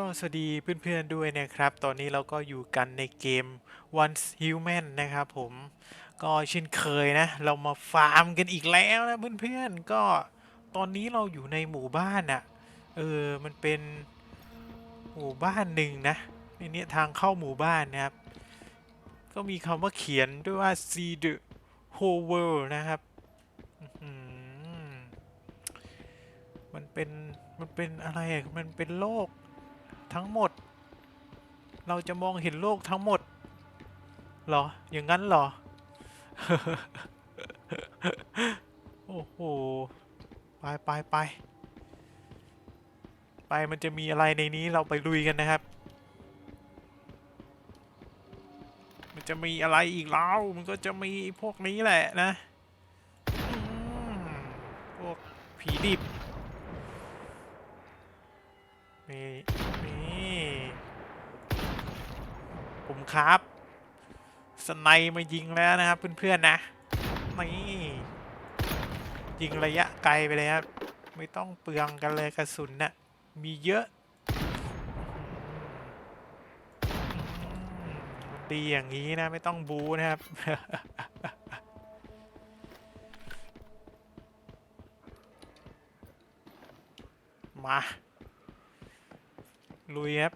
ก็สวัสดีเพื่อนๆด้วยนะครับ ตอนนี้เราก็อยู่กันในเกม Once Human นะครับผม ก็เช่นเคยนะ เรามาฟาร์มกันอีกแล้วนะเพื่อนๆ ก็ตอนนี้เราอยู่ในหมู่บ้านอะ่ะ เออ มันเป็นหมู่บ้านหนึ่งนะในนี้ทางเข้าหมู่บ้านนะครับ ก็มีคำว่าเขียนด้วยว่า see the whole world นะครับมันเป็น มันเป็นอะไรอะมันเป็นโลก ทั้งหมด เราจะมองเห็นโลกทั้งหมดหรอ อย่างนั้นหรอ โอ้โห ไปไปไป ไปมันจะมีอะไรในนี้เราไปลุยกันนะครับ มันจะมีอะไรอีกแล้ว มันก็จะมีพวกนี้แหละนะ พวกผีดิบนี่นี่ผม ครับสไนด์มายิงแล้วนะครับเพื่อนๆนะนี่ยิงระยะไกลไปเลยครับไม่ต้องเปลืองกันเลยกระสุนนะ่ะมีเยอะดีอย่างนี้นะไม่ต้องบูนะครับมาลุยครับ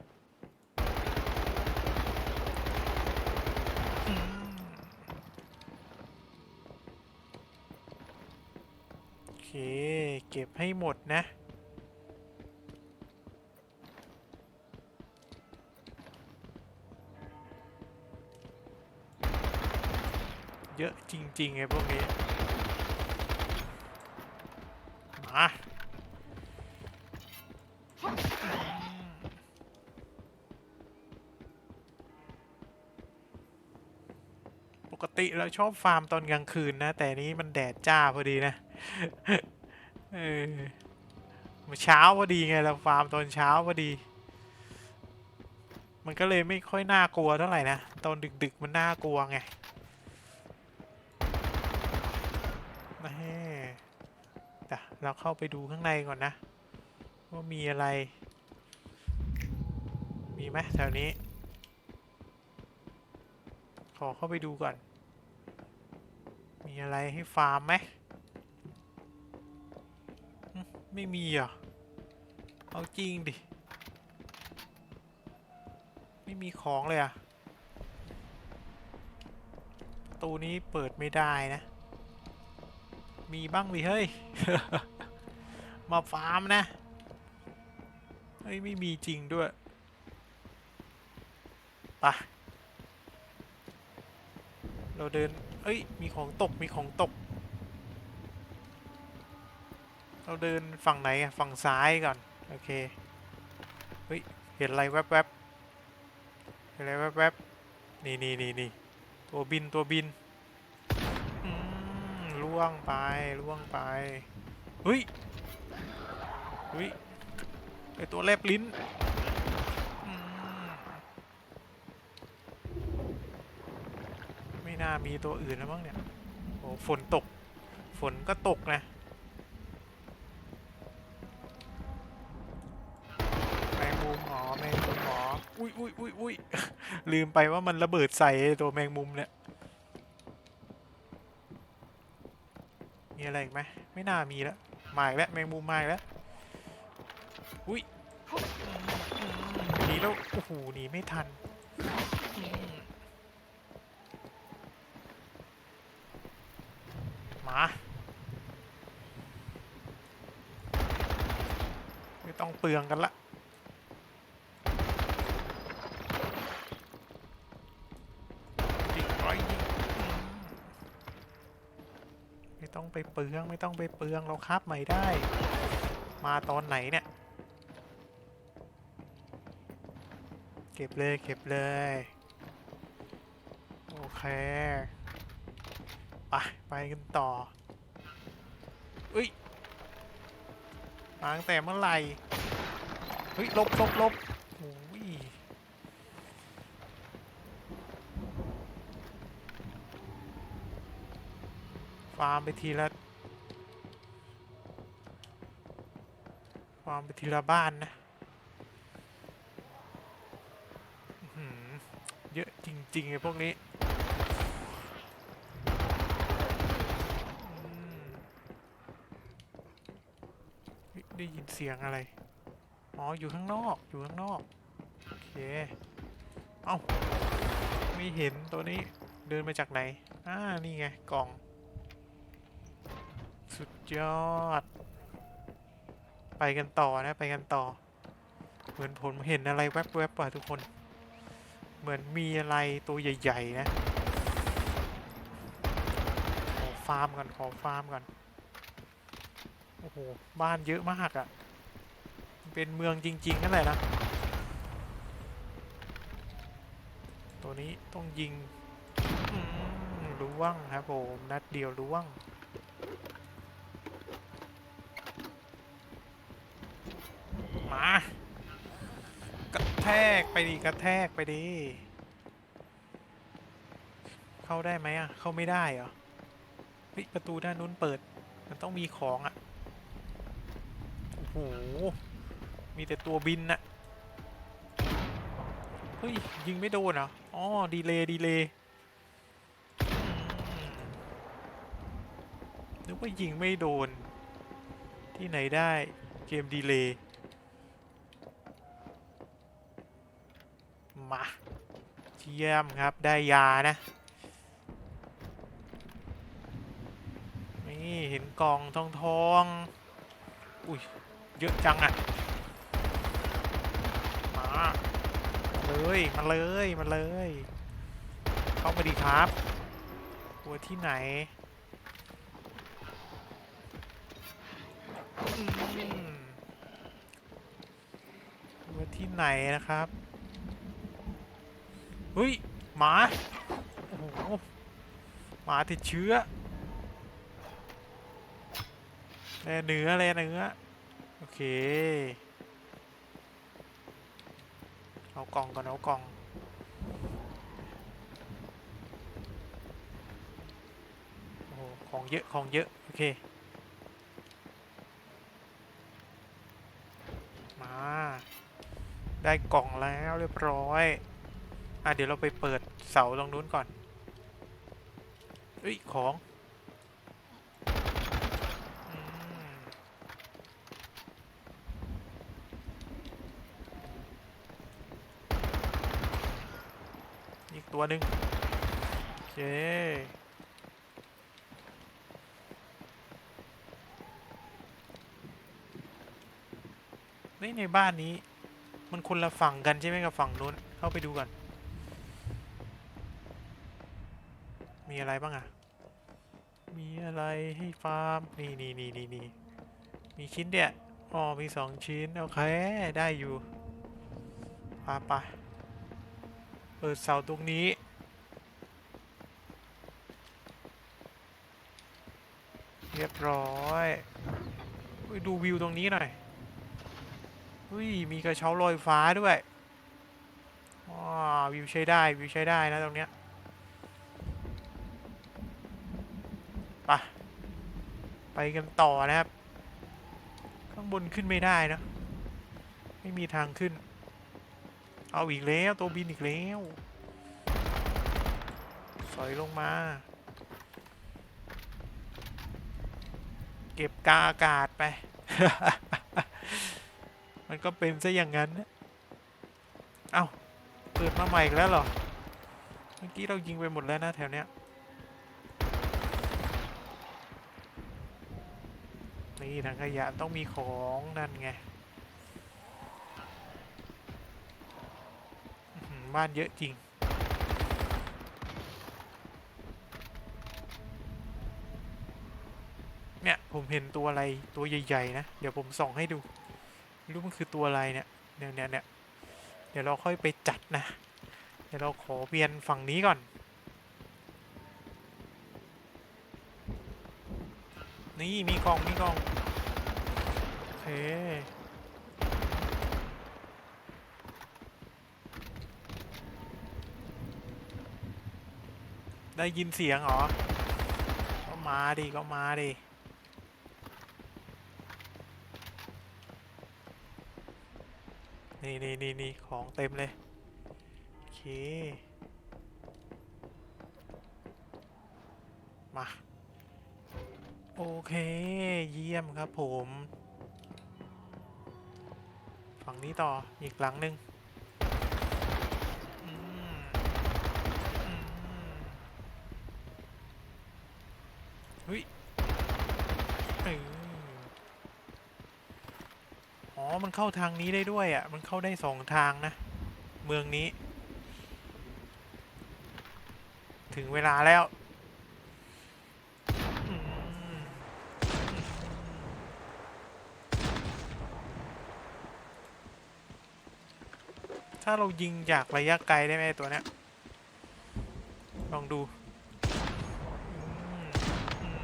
เค เก็บให้หมดนะ เยอะจริงๆไอ้พวกนี้ มาปกติเราชอบฟาร์มตอนกลางคืนนะ แต่นี้มันแดดจ้าพอดีนะ เออเช้าพอดีไงเราฟาร์มตอนเช้าพอดี มันก็เลยไม่ค่อยน่ากลัวเท่าไหร่นะ ตอนดึกๆมันน่ากลัวไงแม่แต่เราเข้าไปดูข้างในก่อนนะ ว่ามีอะไร มีไหมแถวนี้ ขอเข้าไปดูก่อน มีอะไรให้ฟาร์มไหมหึ ไม่มีอะ เอาจริงดิ ไม่มีของเลยอะประตูนี้เปิดไม่ได้นะ มีบ้างดิเฮ้ย มาฟาร์มนะ เฮ้ย ไม่มีจริงด้วยปะเราเดิน เอ้ย มีของตก มีของตก เราเดินฝั่งไหนอะฝั่งซ้ายก่อน โอเค เฮ้ย เห็นอะไรแวบๆเห็นอะไรแวบๆนี่นี่นี่นี่ตัวบินตัวบินล่วงไปล่วงไปเฮ้ยเฮ้ยไอตัวแลบลิ้นมไม่น่ามีตัวอื่นแล้วมั้งเนี่ยโอ้ฝนตก ฝนก็ตกนะ แมงมุมหมอแมงมุมหมออุ้ยอุ้ยอุ้ยอุ้ยลืมไปว่ามันระเบิดใส่ตัวแมงมุมเนี่ยมีอะไรอีกไหมไม่น่ามีแล้วมาอีกแล้วแมงมุมมาอีกแล้วอุ้ยหนีแล้วโอ้โหหนีไม่ทันมาไม่ต้องเปลืองกันละยิงร้อยยิงอืม ไปเปลืองไม่ต้องไปเปลืองเราคาบใหม่ได้ มาตอนไหนเนี่ย เก็บเลยเก็บเลย โอเค ไป ไปกันต่ออุ้ยมาตั้งแต่เมื่อไหร่เฮ้ยลบลบลบโอ้ยฟาร์มไปทีละ ไปทีละบ้านนะเยอะจริงๆไอ้พวกนี้ได้ยินเสียงอะไร อ๋อ อยู่ข้างนอก อยู่ข้างนอก โอเค เอ้า ไม่เห็นตัวนี้ เดินมาจากไหน อ่า นี่ไง กล่อง สุดยอด ไปกันต่อนะ ไปกันต่อ เหมือนผมเห็นอะไรแวบๆว่ะทุกคน เหมือนมีอะไรตัวใหญ่ ๆ นะ ขอฟาร์มก่อนขอฟาร์มก่อน โอ้โห บ้านเยอะมากอะ่ะ เป็นเมืองจริงๆนั่นแหละนะ ตัวนี้ต้องยิงอืมล่วงครับผม นัดเดียวล่วง กระแทกไปดิกระแทกไปดิ เข้าได้ไหมอะ เข้าไม่ได้เหรอประตูด้านนู้นเปิด มันต้องมีของอะ โอ้โห มีแต่ตัวบินน่ะ เฮ้ย ยิงไม่โดนเหรอ อ๋อ ดีเลย์ดีเลย์นึกว่ายิงไม่โดน ที่ไหนได้เกมดีเลย์ มาเยี่ยมครับได้ยานะ นี่เห็นกล่องทองทองอุ้ยเยอะจังอะมาเลยมาเลยมาเลย เข้ามาดีครับตัวที่ไหนตัวที่ไหนนะครับ เฮ้ย หมา โอ้โห หมาติดเชื้อแลเนื้อแลเนื้อ โอเค เอากล่องก่อนเอากล่องโอ้โหของเยอะ ของเยอะ โอเค มา ได้กล่องแล้วเรียบร้อย อะเดี๋ยวเราไปเปิดเสาตรงนู้นก่อนเฮ้ย ของอีกตัวหนึ่งโอเคนี่ในบ้านนี้ มันคนละฝั่งกันใช่ไหมกับฝั่งนู้น เข้าไปดูก่อน อะไรบ้างอะมีอะไรให้ฟาร์ม นี่นี่นี่นี่นี่มีชิ้นเดียอ๋อ มีสองชิ้น โอเค ได้อยู่พาไปเปิดเสาตรงนี้ เรียบร้อยอุ๊ยดูวิวตรงนี้หน่อยอุ้ย มีกระเช้าลอยฟ้าด้วย ว้าวิวใช้ได้ วิวใช้ได้นะตรงเนี้ย ไป ไปกันต่อนะครับ ข้างบนขึ้นไม่ได้นะ ไม่มีทางขึ้น เอาอีกแล้วตัวบินอีกแล้ว สอยลงมา เก็บกาอากาศไป มันก็เป็นซะอย่างนั้นเอ้าเปิดมาใหม่อีกแล้วเหรอ เมื่อกี้เรายิงไปหมดแล้วนะแถวเนี้ย นี่ถังขยะต้องมีของนั่นไงบ้านเยอะจริง เนี่ย ผมเห็นตัวอะไรตัวใหญ่ๆนะ เดี๋ยวผมส่องให้ดูไม่รู้มันคือตัวอะไรเนี่ยเนี่ยเนี่ยเนี่ยเดี๋ยวเราค่อยไปจัดนะ เดี๋ยวเราขอเวียนฝั่งนี้ก่อน นี่มีกล่องมีกล่องโอเคได้ยินเสียงเหรอ ก็มาดิ ก็มาดิ นี่นี่นี่นี่ของเต็มเลย โอเค มา โอเค เยี่ยมครับผม ฝั่งนี้ต่ออีกหลังหนึ่งเฮ้ยอ๋อ มันเข้าทางนี้ได้ด้วยอะ มันเข้าได้สองทางนะ เมืองนี้ ถึงเวลาแล้ว ถ้าเรายิงจากระยะไกลได้ไหมตัวเนี้ย ลองดูอืมอืม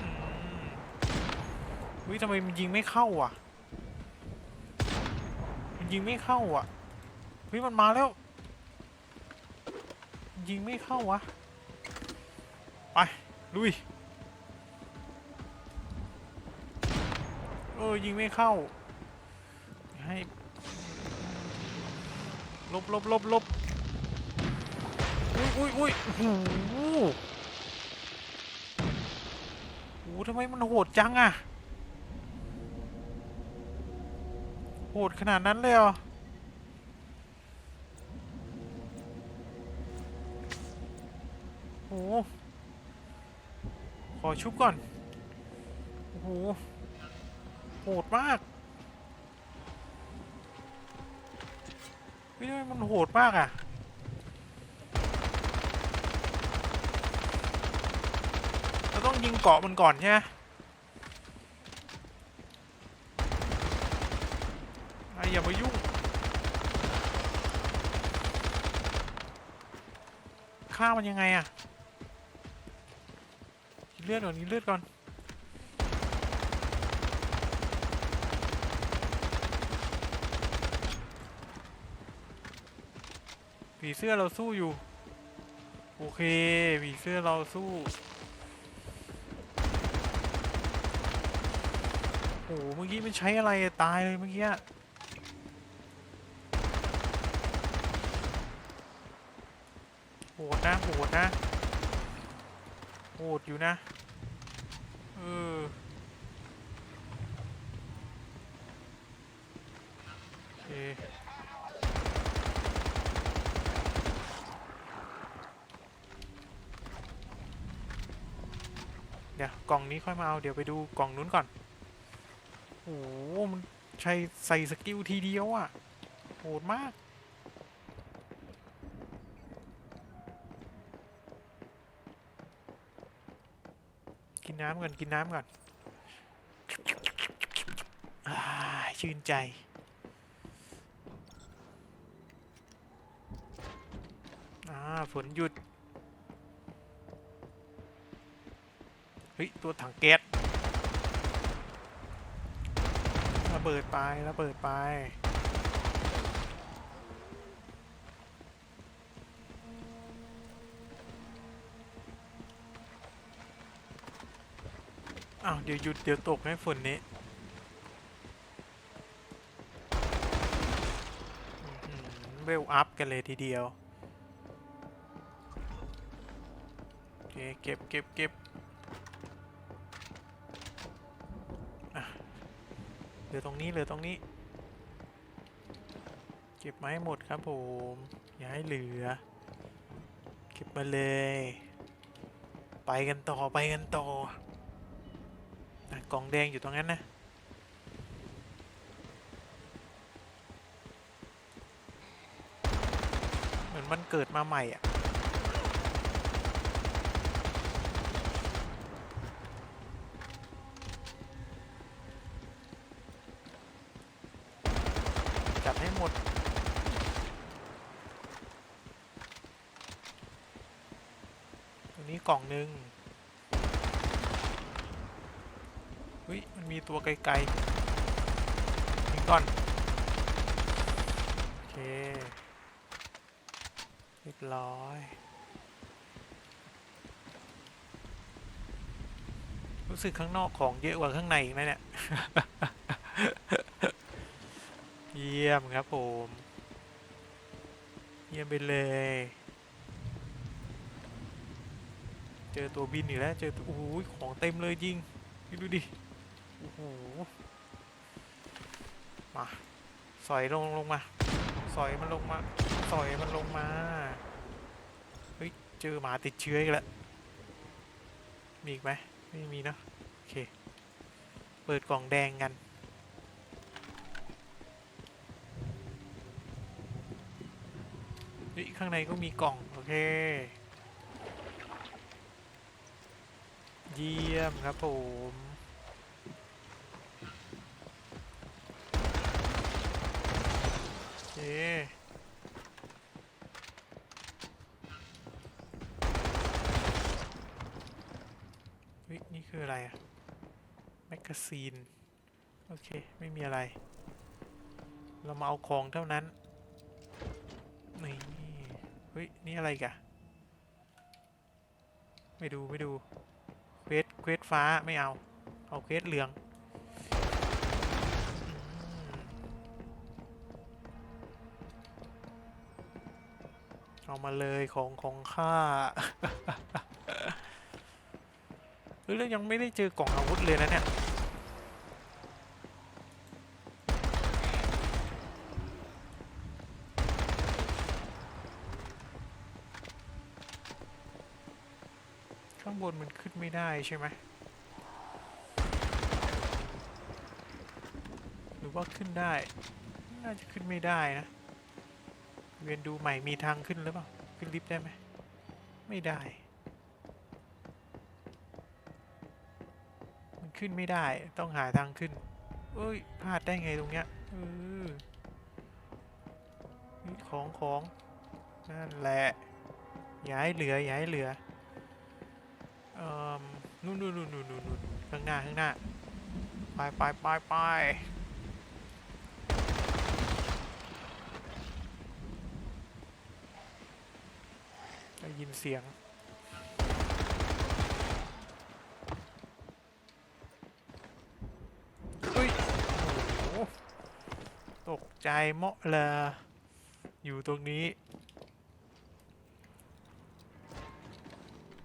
อืมอุ้ยทำไมมันยิงไม่เข้าอะ มันยิงไม่เข้าอะเฮ้ยมันมาแล้ว ยิงไม่เข้าวะ ไป ลุย เออ ยิงไม่เข้า ให้ ลบลบลบลบอุ้ยอุ้ยอุ้ยโอ้โหโอ้โหทำไมมันโหดจังอะโหดขนาดนั้นเลยเหรอโอ้โหขอชุบก่อน โอ้โห โหดมาก เฮ้มันโหดมากอะเราต้องยิงเกาะมันก่อนใช่ไหมไอ้อย่ามายุ่ง ฆ่ามันยังไงอะกินเลือดก่อนกินเลือดก่อน ผีเสื้อเราสู้อยู่ โอเคผีเสื้อเราสู้โอ้โหเมื่อกี้มันใช้อะไรตายเลยเมื่อกี้โหดนะโหดนะโหดอยู่นะเออโอเค เดี๋ยว กล่องนี้ค่อยมาเอาเดี๋ยวไปดูกล่องนู้นก่อนโอ้โหมันใช้ใส่สกิลทีเดียวอะ่ะโหดมากกินน้ำก่อนกินน้ำก่อนอาชื่นใจ อ่า ฝนหยุด เฮ้ย ตัวถังแก๊สระเบิดไประเบิดไป อ้าว เดี๋ยวหยุด เดี๋ยวตกให้ฝนนี้อื้อหือเวลอัพกันเลยทีเดียว โอเค เก็บเก็บเก็บ ตรงนี้เหลือตรงนี้ เก็บไม้หมดครับผม อย่าให้เหลือ เก็บมาเลย ไปกันต่อไปกันต่ออะกล่องแดงอยู่ตรงนั้นนะ เหมือนมันเกิดมาใหม่อะ หมด ตรงนี้กล่องหนึ่งเฮ้ย มันมีตัวไกลๆยิงก่อน โอเค เรียบร้อยรู้สึกข้างนอกของเยอะกว่าข้างในอีกนะเนี่ย มครับผมเยี่ยมไปเลย เจอตัวบินอีกแล้ว เจอตัวโอ้โหของเต็มเลยจริง ดูดิ โอ้โห มา สอยลงลงมา สอยมันลงมา สอยมันลงมา เฮ้ย เจอหมาติดเชื้ออีกแล้ว มีอีกไหม ไม่มีนะ โอเค เปิดกล่องแดงกัน ฮ้ยข้างในก็มีกล่อง โอเค เยี่ยมครับผมโอเคนี่คืออะไรอะแมกกาซีน โอเค ไม่มีอะไร เรามาเอาของเท่านั้น ฮ้ย นี่อะไรกะไม่ดู ไม่ดู เควส เควสฟ้าไม่เอา เอาเควสเหลือง เอามาเลยของของข้าเฮ้ยแล้วยังไม่ได้เจอกล่องอาวุธเลยนะเนี่ย ข้างบนมันขึ้นไม่ได้ ใช่ไหมหรือว่าขึ้นได้ น่าจะขึ้นไม่ได้นะ เวียนดูใหม่มีทางขึ้นหรือเปล่า ขึ้นลิฟต์ได้ไหม ไม่ได้ มันขึ้นไม่ได้ ต้องหาทางขึ้น เอ้ย พลาดได้ไงตรงเนี้ยเออของของ นั่นแหละ อย่าให้เหลือ อย่าให้เหลือ นู่นนู่นนู่นนู่นนู่นข้างหน้าข้างหน้า ไปไปไปไปได้ยินเสียงเฮ้ยโอ้ตกใจเมาะเลยอยู่ตรงนี้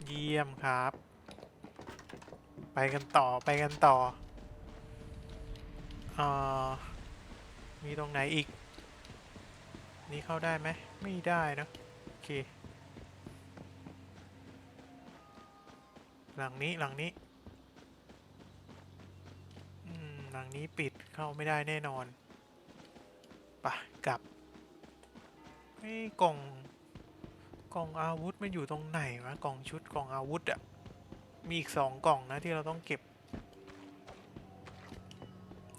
เยี่ยมครับ ไปกันต่อไปกันต่ออ่อมีตรงไหนอีก นี่เข้าได้ไหมไม่ได้นะโอเค หลังนี้หลังนี้อืมหลังนี้ปิดเข้าไม่ได้แน่นอนปะกลับไอ้กล่องกล่องอาวุธมันอยู่ตรงไหนวะกล่องชุดกล่องอาวุธอะ มีอีกสองกล่องนะที่เราต้องเก็บ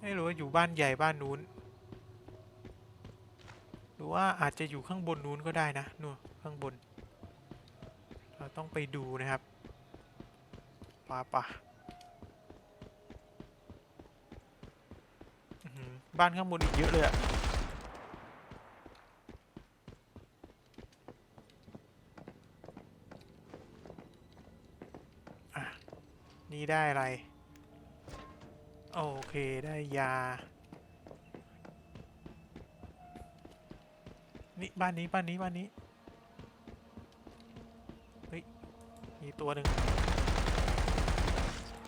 ไม่รู้ว่าอยู่บ้านใหญ่บ้านนู้น หรือว่าอาจจะอยู่ข้างบนนู้นก็ได้นะนู่นข้างบน เราต้องไปดูนะครับป่าป่ะบ้านข้างบนอีกเยอะเลยอะ นี่ได้อะไร โอเคได้ยา นี่บ้านนี้บ้านนี้บ้านนี้ เฮ้ย มีตัวหนึ่ง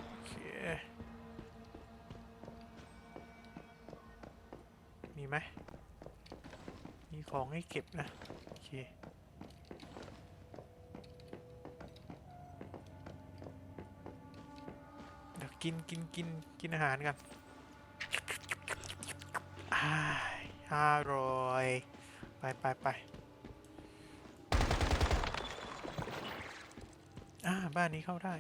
โอเค มีไหมมีของให้เก็บนะ โอเค กินกินกินกินอาหารกันอ้ายอร่อย ไปไปไปอ่าบ้านนี้เข้าได้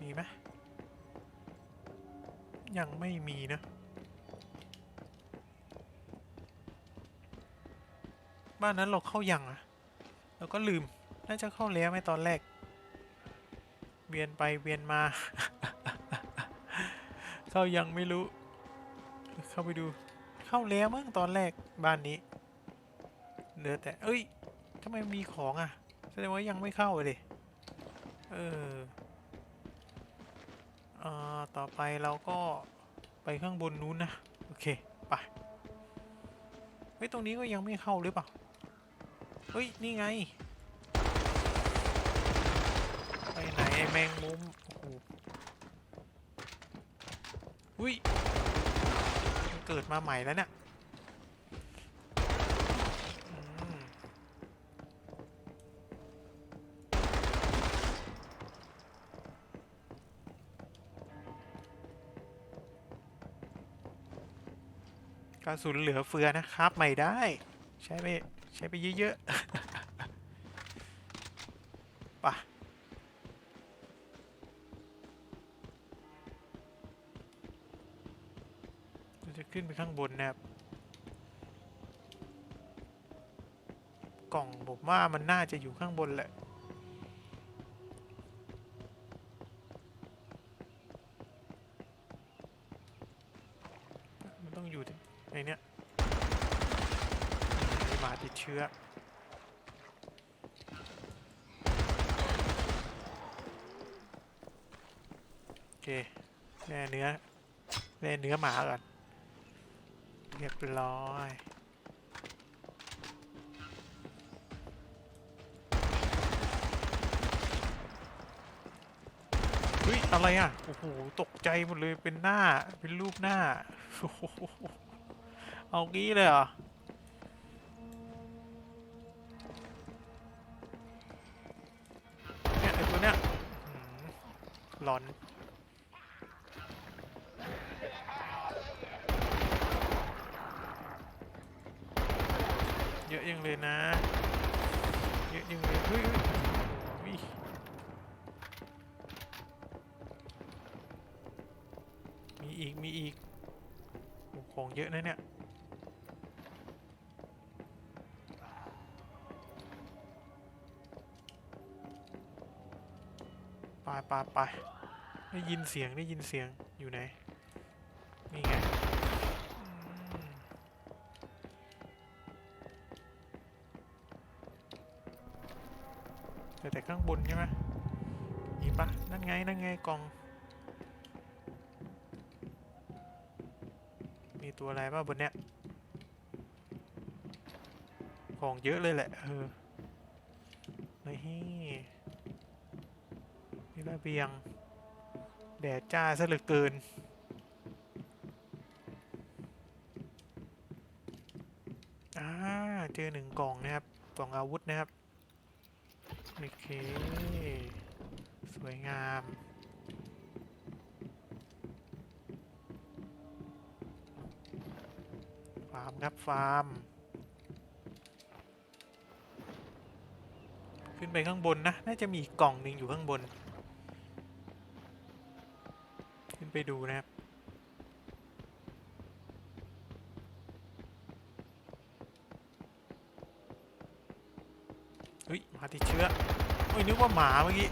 มีไหมยังไม่มีนะ บ้านนั้นเราเข้ายังอะเราก็ลืม น่าจะเข้าแล้วไหมตอนแรก วียนไปเวียนมา เข้ายังไม่รู้ เข้าไปดู เข้าแล้วมั้งตอนแรกบ้านนี้เหลือแต่เอ้ยทำไมมีของอะแสดงว่ายังไม่เข้าเลยเออเอ่อต่อไปเราก็ไปข้างบนนู้นนะ โอเค ไปเฮ้ยตรงนี้ก็ยังไม่เข้าหรือเปล่า เฮ้ย นี่ไง ไอ้ แมงมุมโอ้โหอุ้ยมันเกิดมาใหม่แล้วเนี่ยกระสุนเหลือเฟือนะครับใหม่ได้ ใช้ไปใช้ไปเยอะๆ ข้างบนนะครับ กล่องผมว่ามันน่าจะอยู่ข้างบนแหละมันต้องอยู่ในเนี้ยมีหมาติดเชื้อโอเคแล่เนื้อแล่เนื้อหมาก่อน เรียบร้อยเฮ้ยอะไรอะ โอ้โห ตกใจหมดเลยเป็นหน้า เป็นรูปหน้า เอางี้เลยเหรอเนี่ยไอตัวเนี้ยอื้อหือหลอน เยอะยังเลยนะ เยอะยังเลยเฮ้ยเฮ้ยเฮ้ยมีอีก มีอีกโอ้ของเยอะนะเนี่ยไปไปไปได้ยินเสียงได้ยินเสียงอยู่ไหน นี่ไง ข้างบนใช่ไหมมีปะนั่นไง นั่นไงกล่อง มีตัวอะไรบ้างบนเนี้ย ของเยอะเลยแหละ เออนี่นี่ระเบียง แดดจ้าซะเหลือเกินอ่าเจอหนึ่งกล่องนะครับ กล่องอาวุธนะครับ โอเค สวยงาม ฟาร์มครับ ฟาร์ม ขึ้นไปข้างบนนะ น่าจะมีกล่องหนึ่งอยู่ข้างบน ขึ้นไปดูนะครับ เฮ้ยหมาติดเชื้อโอ้ยนึกว่าหมาเมื่อกี้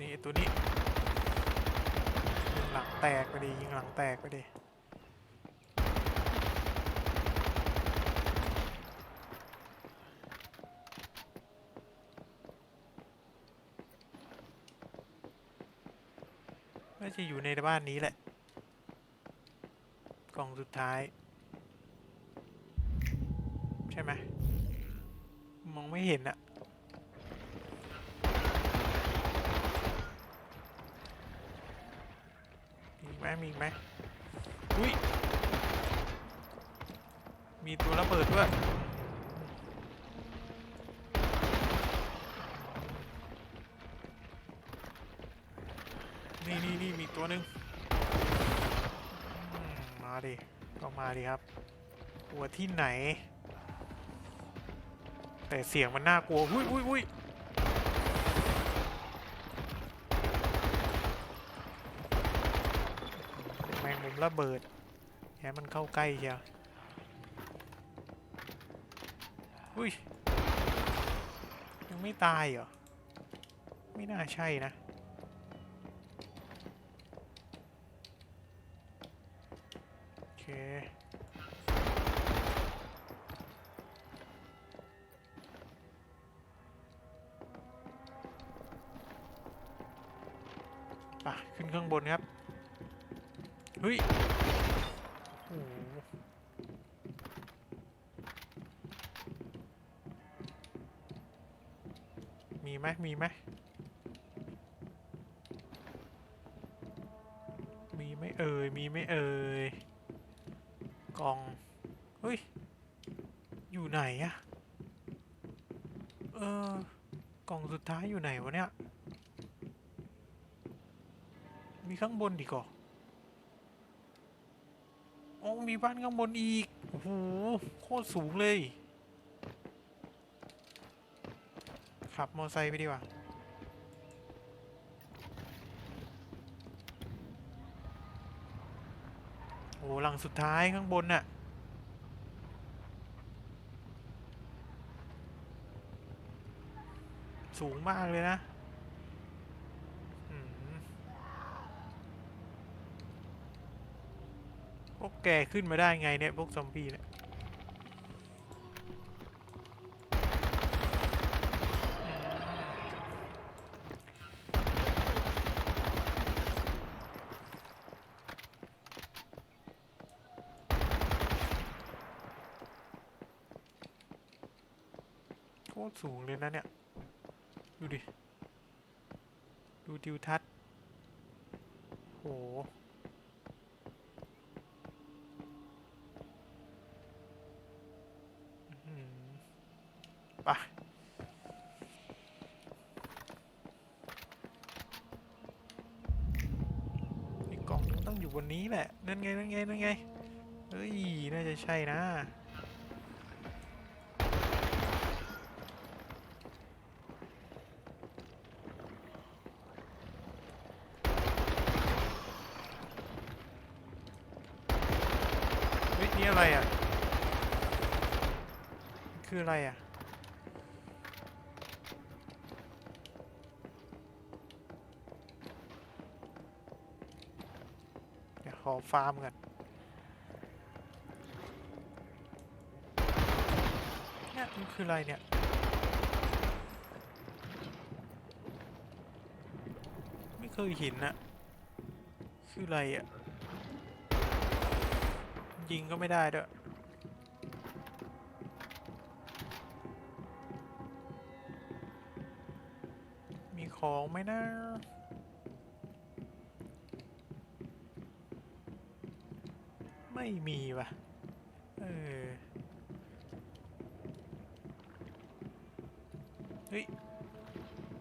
นี่ตัวนี้ยิงหลังแตกไปดิยิงหลังแตกไปดิน่าจะอยู่ในบ้านนี้แหละ ล่องสุดท้าย ใช่ไหมมองไม่เห็นอะมีไหมมีไหมอุ้ยมีตัวระเบิดด้วย นี่นี่นี่มีตัวหนึ่งอืมมาดิ ก็มา ดิครับกลัวที่ไหน แต่เสียงมันน่ากลัวอุ้ยอุ้ยอุ้ยแมงมุมระเบิดแค่มันเข้าใกล้เชียวอุ้ยยังไม่ตายเหรอ ไม่น่าใช่นะ ฮ้ยมีไหมมีไหมมีไม่เอ่ย มีไม่เอ่ย กล่อง เฮ้ย อยู่ไหนอะเออ กล่องสุดท้ายอยู่ไหนวะเนี่ย มีข้างบนดีกว่า มีบ้านข้างบนอีก โอ้โห โคตรสูงเลย ขับมอไซค์ไปดีกว่า โอ้หลังสุดท้ายข้างบนน่ะ สูงมากเลยนะอืมพวก แกขึ้นมาได้ไงเนี่ยพวกซอมบี้เนี่ยโคตรสูงเลยนะเนี่ย ดูดิ ดูทิวทัศน์โห อื้อหือไปไอ้กล่องมันต้องอยู่บนนี้ แหละ นั่นไง นั่นไง นั่นไง เฮ้ย น่าจะใช่นะ เฮ้ย นี่อะไรอะ คืออะไรอะ เดี๋ยวข อฟาร์มก่อนเนี่ยมันคืออะไรเนี่ย ไม่เคยเห็นนะคืออะไรอะ ยิงก็ไม่ได้ด้วยมีของไหมนะ ไม่มีว่ะ เออ เฮ้ย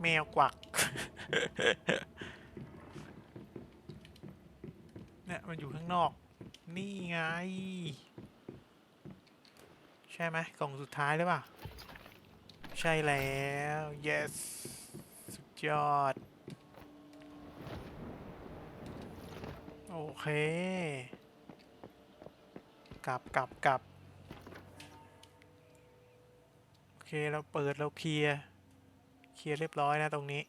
แมวกวัก เนี่ยมันอยู่ข้างนอก นี่ไง ใช่ไหมกล่องสุดท้ายหรือเปล่า ใช่แล้ว yes สุดยอด โอเค กลับกลับกลับโอเคเราเปิดเราเคลียร์เคลียร์เรียบร้อยนะตรงนี้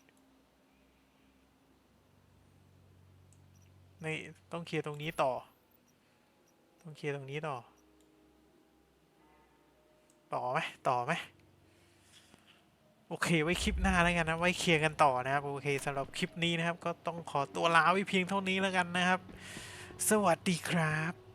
ในต้องเคลียร์ตรงนี้ต่อ ต้องเคลียร์ตรงนี้ต่อ ต่อไหมต่อไหมโอเค ไว้คลิปหน้าแล้วกันนะ ไว้เคลียร์กันต่อนะครับ โอเคสำหรับคลิปนี้นะครับ ก็ต้องขอตัวลาไว้เพียงเท่านี้แล้วกันนะครับ สวัสดีครับ